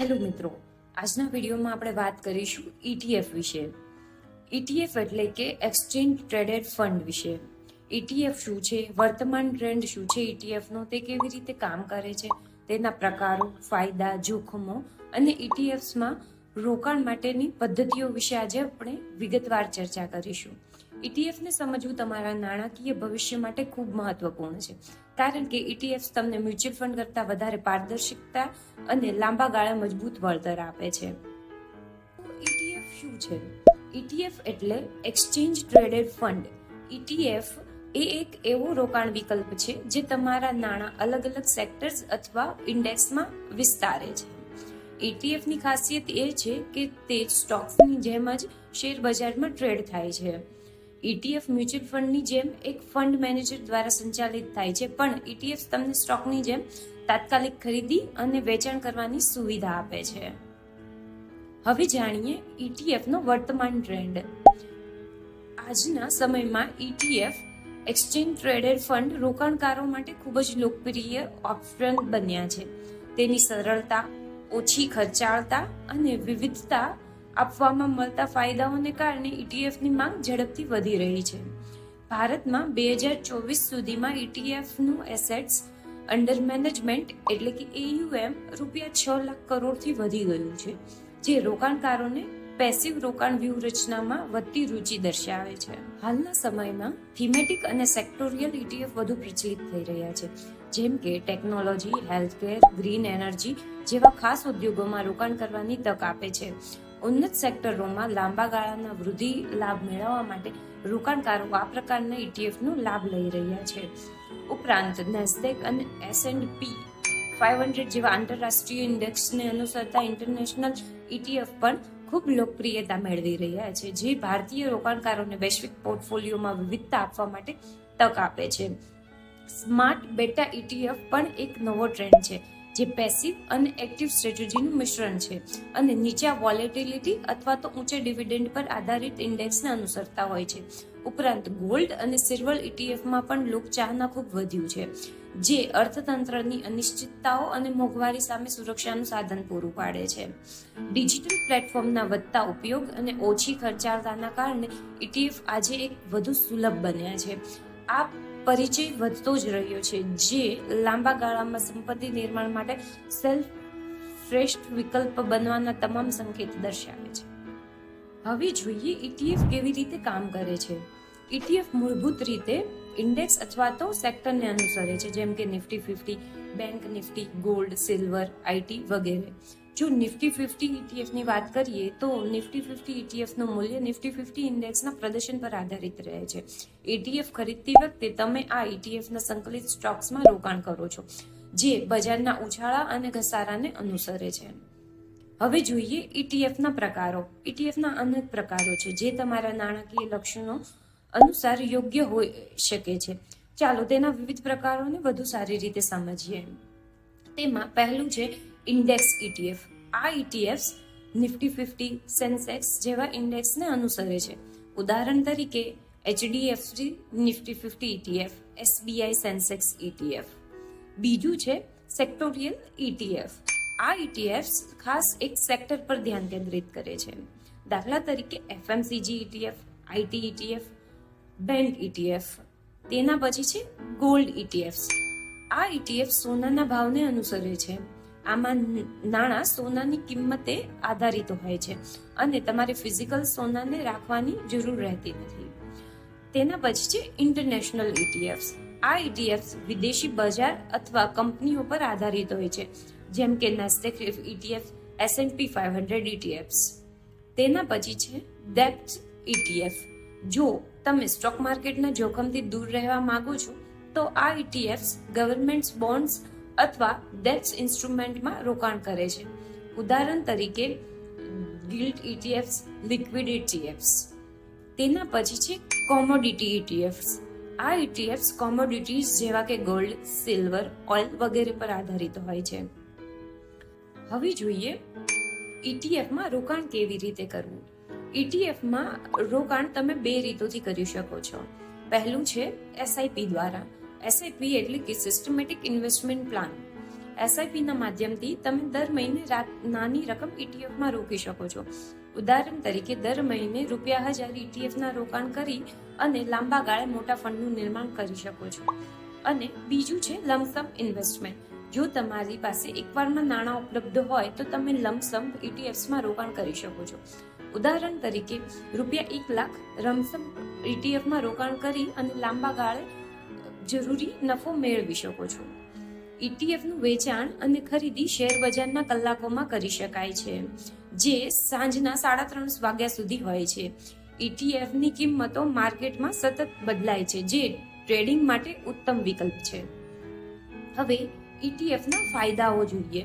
Hello મિત્રો, આજના વિડીયોમાં આપણે વાત કરીશું ETF વિશે. ETF એટલે કે એક્સચેન્જ ટ્રેડેડ ફંડ વિશે. ETF શું છે? વર્તમાન ટ્રેન્ડ શું છે ETF તે કેવી રીતે કામ કરે છે? તેના પ્રકારો, ફાયદા, જોખમો અને ETFs રોકાણ માટેની પદ્ધતિઓ વિશે આજે આપણે વિગતવાર ચર્ચા કરીશું. ETF ને સમજવું તમારા નાણાકીય ભવિષ્ય માટે ખૂબ મહત્વપૂર્ણ છે. કારણ કે ઈટીએફ તમને મ્યુચ્યુઅલ ફંડ કરતાં વધારે પારદર્શકતા અને લાંબા ગાળે મજબૂત વળતર આપે છે. ઈટીએફ શું છે? ઈટીએફ એટલે એક્સચેન્જ ટ્રેડેડ ફંડ ઈટીએફ એ એક એવો રોકાણ વિકલ્પ છે જે તમારા નાણાં અલગ અલગ સેક્ટર્સ અથવા ઇન્ડેક્સમાં વિસ્તારે છે. ETF ની ખાસિયત એ છે કે તે સ્ટોક્સની જેમ જ શેર બજારમાં ટ્રેડ થાય છે. ETF મ્યુચ્યુઅલ ફંડની જેમ એક ફંડ મેનેજર દ્વારા સંચાલિત થાય છે. પણ ETF તમને સ્ટોકની જેમ તાત્કાલિક ખરીદી અને વેચાણ કરવાની સુવિધા આપે છે. હવે જાણીએ ETF નો વર્તમાન ટ્રેન્ડ. આજના સમયમાં ETF એક્સચેન્જ ટ્રેડેડ ફંડ રોકાણકારો માટે ખૂબ જ લોકપ્રિય ઓપ્શન બન્યા છે. તેની સરળતા, ઓછી ખર્ચાળતા અને વિવિધતા આપવામાં મળતા ફાયદાઓને કારણે ઇટીએફની માંગ ઝડપથી વધી રહી છે. ભારતમાં બે હજાર ચોવીસ સુધીમાં ઇટીએફનું એસેટ્સ અંડર મેનેજમેન્ટ એટલે કે એયુએમ રૂપિયા છ લાખ કરોડથી વધી ગયું છે, જે રોકાણકારોને પેસિવ રોકાણ વ્યૂહરચનામાં વધતી રુચિ દર્શાવે છે. હાલના સમયમાં થીમેટિક અને સેક્ટોરિયલ ઇટીએફ વધુ પ્રચલિત થઈ રહ્યા છે, જેમ કે ટેકનોલોજી હેલ્થકેર ગ્રીન એનર્જી જેવા ખાસ ઉદ્યોગોમાં રોકાણ કરવાની તક આપે છે. ઉન્નત સેક્ટરોમાં લાંબા ગાળાના વૃદ્ધિ લાભ મેળવવા માટે રોકાણકારો આ પ્રકારના ઇટીએફનો લાભ લઈ રહ્યા છે. ઉપરાંત નેસ્ડેક અને S and P five hundred જેવા આંતરરાષ્ટ્રીય ઇન્ડેક્સને અનુસરતા ઇન્ટરનેશનલ ઇટીએફ પણ ખૂબ લોકપ્રિયતા મેળવી રહ્યા છે, જે ભારતીય રોકાણકારોને વૈશ્વિક પોર્ટફોલિયોમાં વિવિધતા આપવા માટે તક આપે છે. સ્માર્ટ બેટા ઇટીએફ પણ એક નવો ટ્રેન્ડ છે. જે પેસિવ અને એક્ટિવ સ્ટ્રેટેજીનું મિશ્રણ છે. અને નીચા વોલેટિલિટી અથવા તો ઊંચા ડિવિડન્ડ પર આધારિત ઇન્ડેક્સને અનુસરતા હોય છે. ઉપરાંત ગોલ્ડ અને સિલ્વર ઇટીએફમાં પણ લોકચાહના ખૂબ વધ્યું છે, જે અર્થતંત્રની અનિશ્ચિતતાઓ અને મોંઘવારી સામે સુરક્ષાનું સાધન પૂરું પાડે છે. ડિજિટલ પ્લેટફોર્મના વધતા ઉપયોગ અને ઓછી ખર્ચાળતાના કારણે ઇટીએફ આજે એક વધુ સુલભ બન્યા છે. આ પરિચય વધતો જ રહ્યો છે, જે લાંબા ગાળામાં સંપત્તિ નિર્માણ માટે સેલ્ફ શ્રેષ્ઠ વિકલ્પ બનવાના તમામ સંકેત દર્શાવે છે. હવે જોઈએ ઇટીએફ કેવી રીતે કામ કરે છે. ઇટીએફ મૂળભૂત રીતે ઇન્ડેક્સ અથવા તો સેક્ટરને અનુસરે છે, જેમ કે Nifty fifty, bank Nifty, gold, silver IT વગેરે. જો નિફ્ટી ફિફ્ટી ઇટીએફની વાત કરીએ, તો નિફ્ટી ફિફ્ટી ઇટીએફનું મૂલ્ય નિફ્ટી ફિફ્ટી ઇન્ડેક્સના પ્રદર્શન પર આધારિત રહે છે. ઇટીએફ ખરીદતી વખતે તમે આ ઇટીએફના સંકલિત સ્ટોક્સમાં રોકાણ કરો છો, જે બજારના ઉછાળા અને ઘસારાને અનુસરે છે. હવે જોઈએ ઇટીએફના પ્રકારો. ઇટીએફના અનેક પ્રકારો છે, જે તમારા નાણાકીય લક્ષણો અનુસાર યોગ્ય હોઈ શકે છે. ચાલો તેના વિવિધ પ્રકારોને વધુ સારી રીતે સમજીએ. તેમાં પહેલું છે ઇન્ડેક્સ ઇટીએફ આ ઇટીએફ્સ નિફ્ટી ફિફ્ટી સેન્સેક્સ જેવા ઇન્ડેક્સને અનુસરે છે ઉદાહરણ તરીકે HDFC Nifty fifty ETF SBI Sensex ETF બીજું છે સેક્ટોરિયલ ઇટીએફ આ ઇટીએફ્સ ખાસ એક સેક્ટર પર ધ્યાન કેન્દ્રિત કરે છે દાખલા તરીકે FMCG ETF IT ETF bank ETF તેના પછી છે ગોલ્ડ ઇટીએફ્સ આ ઇટીએફ સોનાના ભાવને અનુસરે છે આમાં નાણાં સોનાની કિંમતે આધારિત હોય છે અને તમારે ફિઝિકલ સોનાને રાખવાની જરૂર રહેતી નથી. તેના પછી છે ઇન્ટરનેશનલ ઇટીએફ્સ આ ઇટીએફ્સ વિદેશી બજાર અથવા કંપનીઓ પર આધારિત હોય છે. જેમ કે Nasdaq ETF S and P five hundred ETFs તેના પછી છે ડેપ્ટ ઇટીએફ જો તમે સ્ટોક માર્કેટના જોખમથી દૂર રહેવા માંગો છો, તો આ ઇટીએફ્સ ગવર્મેન્ટ્સ બોન્ડ્સ અથવા ડેપ્સ ઇન્સ્ટ્રુમેન્ટમાં રોકાણ કરે છે. ઉદાહરણ તરીકે ગિલ્ટ ઇટીએફ્સ લિક્વિડ ઇટીએફ્સ તેના પછી છે કોમોડિટી ઇટીએફ્સ આ ઇટીએફ્સ કોમોડિટીઝ જેવા કે ગોલ્ડ સિલ્વર ઓઇલ વગેરે પર આધારિત હોય છે. હવે જોઈએ ઇટીએફમાં રોકાણ કેવી રીતે કરવું? ઇટીએફમાં રોકાણ તમે બે રીતોથી કરી શકો છો. પહેલું છે એસઆઈપી દ્વારા. એસઆઈપી એટલે કે સિસ્ટમેટિક ઇન્વેસ્ટમેન્ટ પ્લાન એસઆઈપીના માધ્યમથી તમે દર મહિને નાની રકમ ઇટીએફમાં રોકી શકો છો. ઉદાહરણ તરીકે દર મહિને રૂપિયા હજાર ઇટીએફના રોકાણ કરી અને લાંબા ગાળે મોટા ફંડનું નિર્માણ કરી શકો છો. અને બીજું છે લમસમ ઇન્વેસ્ટમેન્ટ જો તમારી પાસે એકવારમાં નાણાં ઉપલબ્ધ હોય તો તમે લમસમ ઇટીએફ્સમાં રોકાણ કરી શકો છો. ઉદાહરણ તરીકે રૂપિયા એક લાખ રમસમ ઇટીએફમાં રોકાણ કરી અને લાંબા ગાળે જરૂરી નફો મેળવી શકો છો. ઇટીએફનું વેચાણ અને ખરીદી શેર બજારના કલાકોમાં કરી શકાય છે, જે સાંજના સાડા ત્રણ વાગ્યા સુધી હોય છે. ઇટીએફની કિંમતો માર્કેટમાં સતત બદલાય છે, જે ટ્રેડિંગ માટે ઉત્તમ વિકલ્પ છે. હવે ઇટીએફના ફાયદાઓ જોઈએ.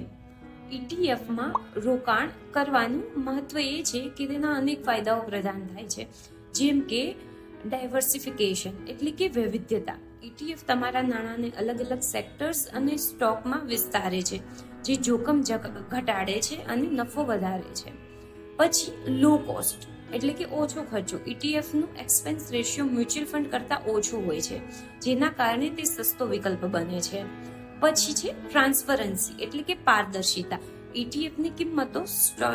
ઇટીએફમાં રોકાણ કરવાનું મહત્વ એ છે કે તેના અનેક ફાયદાઓ પ્રદાન થાય છે, જેમ કે ડાયવર્સિફિકેશન એટલે કે વૈવિધ્યતા. ઇટીએફ તમારા નાણાંને અલગ અલગ સેક્ટર્સ અને સ્ટોકમાં વિસ્તારે છે, જે જોખમ ઘટાડે છે અને નફો વધારે છે. પછી લો કોસ્ટ એટલે કે ઓછો ખર્ચો. ઇટીએફનું એક્સપેન્સ રેશિયો મ્યુચ્યુઅલ ફંડ કરતાં ઓછો હોય છે, જેના કારણે તે સસ્તો વિકલ્પ બને છે. પછી છે ટ્રાન્સપરન્સી એટલે કે પારદર્શિતા. ઇટીએફની કિંમતો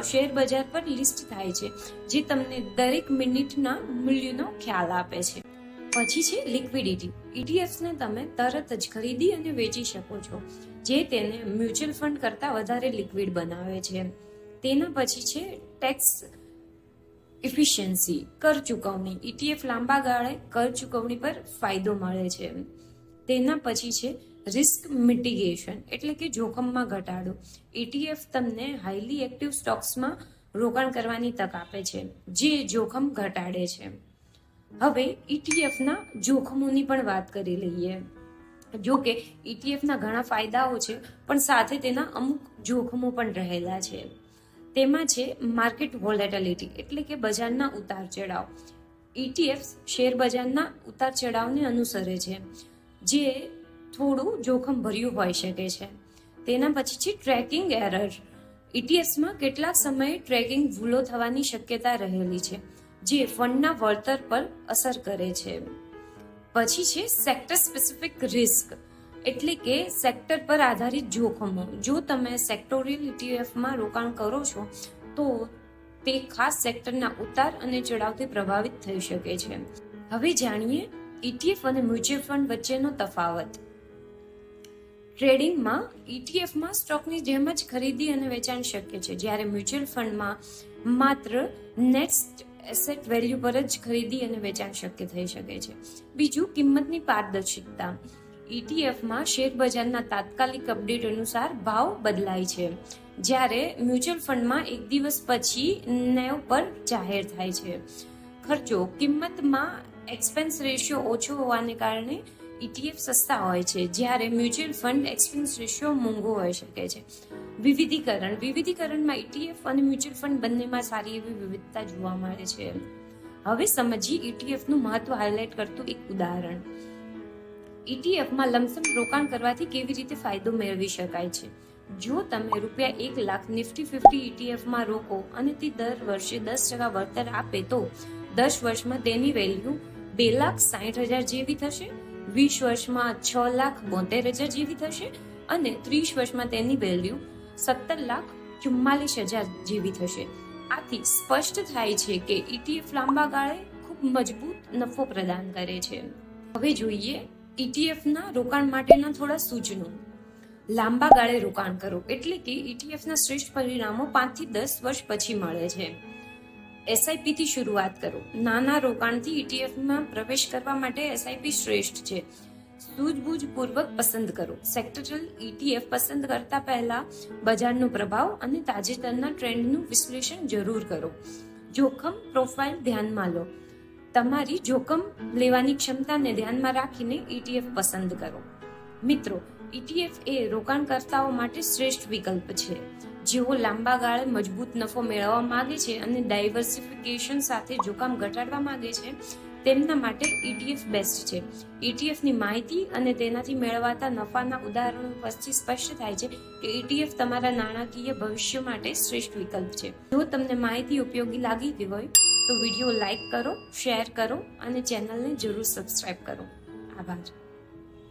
શેર બજાર પર લિસ્ટ થાય છે, જે તમને દરેક મિનિટના મૂલ્યનો ખ્યાલ આપે છે. પછી છે લિક્વિડિટી ઇટીએફ્સને તમે તરત જ ખરીદી અને વેચી શકો છો, જે તેને મ્યુચ્યુઅલ ફંડ કરતાં વધારે લિક્વિડ બનાવે છે. તેના પછી છે ટેક્સ ઇફિશિયન્સી કર ચૂકવણી. ઇટીએફ લાંબા ગાળે કર ચૂકવણી પર ફાયદો મળે છે. તેના પછી છે રિસ્ક મિટિગેશન એટલે કે જોખમમાં ઘટાડો. ઇટીએફ તમને હાઈલી એક્ટિવ સ્ટોક્સમાં રોકાણ કરવાની તક આપે છે, જે જોખમ ઘટાડે છે. હવે ઇટીએફના જોખમોની પણ વાત કરી લઈએ. જો કે ઇટીએફના ઘણા ફાયદાઓ છે, પણ સાથે તેના અમુક જોખમો પણ રહેલા છે. તેમાં છે માર્કેટ વોલેટિલિટી, એટલે કે બજારના ઉતાર ચઢાવ. ઇટીએફ શેર બજારના ઉતાર ચઢાવને અનુસરે છે, જે થોડું જોખમ ભર્યું હોઈ શકે છે. તેના પછી છે ટ્રેકિંગ એરર. ઇટીએફ્સમાં કેટલાક સમયે ટ્રેકિંગ ભૂલો થવાની શક્યતા રહેલી છે. જે ફંડના વળતર પર અસર કરે છે. પછી છે સેક્ટર સ્પેસિફિક રિસ્ક એટલે કે સેક્ટર પર આધારિત જોખમો. જો તમે સેક્ટોરિયલ ઇટીએફમાં રોકાણ કરો છો, તો તે ખાસ સેક્ટરના ઉતાર અને ચઢાવથી પ્રભાવિત થઈ શકે છે. હવે જાણીએ ઇટીએફ અને મ્યુચ્યુઅલ ફંડ વચ્ચેનો તફાવત. ટ્રેડિંગમાં ઇટીએફમાં સ્ટોકની જેમ જ ખરીદી અને વેચાણ શક્ય છે. જ્યારે મ્યુચ્યુઅલ ફંડમાં માત્ર નેક્સ્ટ એસેટ વેલ્યુ પર જ ખરીદી અને વેચાણ શક્ય થઈ શકે છે. બીજું, કિંમતની પારદર્શિકતા ઇટીએફમાં શેર બજારના તાત્કાલિક અપડેટ અનુસાર ભાવ બદલાય છે, જ્યારે મ્યુચ્યુઅલ ફંડમાં એક દિવસ પછી નેવ પર જાહેર થાય છે. ખર્ચો, કિંમતમાં એક્સપેન્સ રેશિયો ઓછો હોવાને કારણે ઇટીએફ સસ્તા હોય છે, જ્યારે મ્યુચ્યુઅલ ફંડ એક્સપેન્સ રેશિયો મોંઘો હોઈ શકે છે. વિવિધીકરણ. વિવિધીકરણમાં ઇટીએફ અને મ્યુચ્યુઅલ ફંડ બંનેમાં સારી એવી વિવિધતા જોવા મળે છે. હવે સમજીએ ઇટીએફનું મહત્વ હાઇલાઇટ કરતું એક ઉદાહરણ. ઇટીએફમાં લમસમ રોકાણ કરવાથી કેવી રીતે ફાયદો મેળવી શકાય છે? જો તમે રૂપિયા એક લાખ નિફ્ટી ફિફ્ટી ઇટીએફમાં રોકો અને તે દર વર્ષે દસ ટકા વળતર આપે તો દસ વર્ષમાં તેની વેલ્યુ બે લાખ સાઠ હજાર જેવી થશે, વીસ વર્ષમાં છ લાખ બોતેર હજાર જેવી થશે અને ત્રીસ વર્ષમાં તેની વેલ્યુ સત્તર લાખ ચુમ્માલીસ હજાર જેવી થશે. આથી સ્પષ્ટ થાય છે કે ઇટીએફ લાંબા ગાળે ખૂબ મજબૂત નફો પ્રદાન કરે છે. હવે જોઈએ ઇટીએફના રોકાણ માટેના થોડા સૂચનો. લાંબા ગાળે રોકાણ કરો એટલે કે ઇટીએફના શ્રેષ્ઠ પરિણામો પાંચથી દસ વર્ષ પછી મળે છે. એસઆઈપી થી શરૂઆત કરો. નાના રોકાણથી ઇટીએફમાં પ્રવેશ કરવા માટે એસઆઈપી શ્રેષ્ઠ છે. સૂઝબૂઝપૂર્વક પસંદ કરો. સેક્ટરલ ઇટીએફ પસંદ કરતા પહેલા બજારનો પ્રભાવ અને તાજેતરના ટ્રેન્ડનું વિશ્લેષણ જરૂર કરો. જોખમ પ્રોફાઇલ ધ્યાનમાં લો. તમારી જોખમ લેવાની ક્ષમતાને ધ્યાનમાં રાખીને ઇટીએફ પસંદ કરો. મિત્રો ઇટીએફ એ રોકાણકર્તાઓ માટે શ્રેષ્ઠ વિકલ્પ છે. જેઓ લાંબા ગાળે મજબૂત નફો મેળવવા માંગે છે અને ડાયવર્સિફિકેશન સાથે જોખમ ઘટાડવા માંગે છે તેમના માટે ઇટીએફ બેસ્ટ છે. ઇટીએફની માહિતી અને તેનાથી મેળવાતા નફાના ઉદાહરણો પરથી સ્પષ્ટ થાય છે કે ઇટીએફ તમારા નાણાકીય ભવિષ્ય માટે શ્રેષ્ઠ વિકલ્પ છે. જો તમને માહિતી ઉપયોગી લાગી ગઈ હોય તો વીડિયો લાઇક કરો, શેર કરો અને ચેનલને જરૂર સબસ્ક્રાઇબ કરો. આભાર.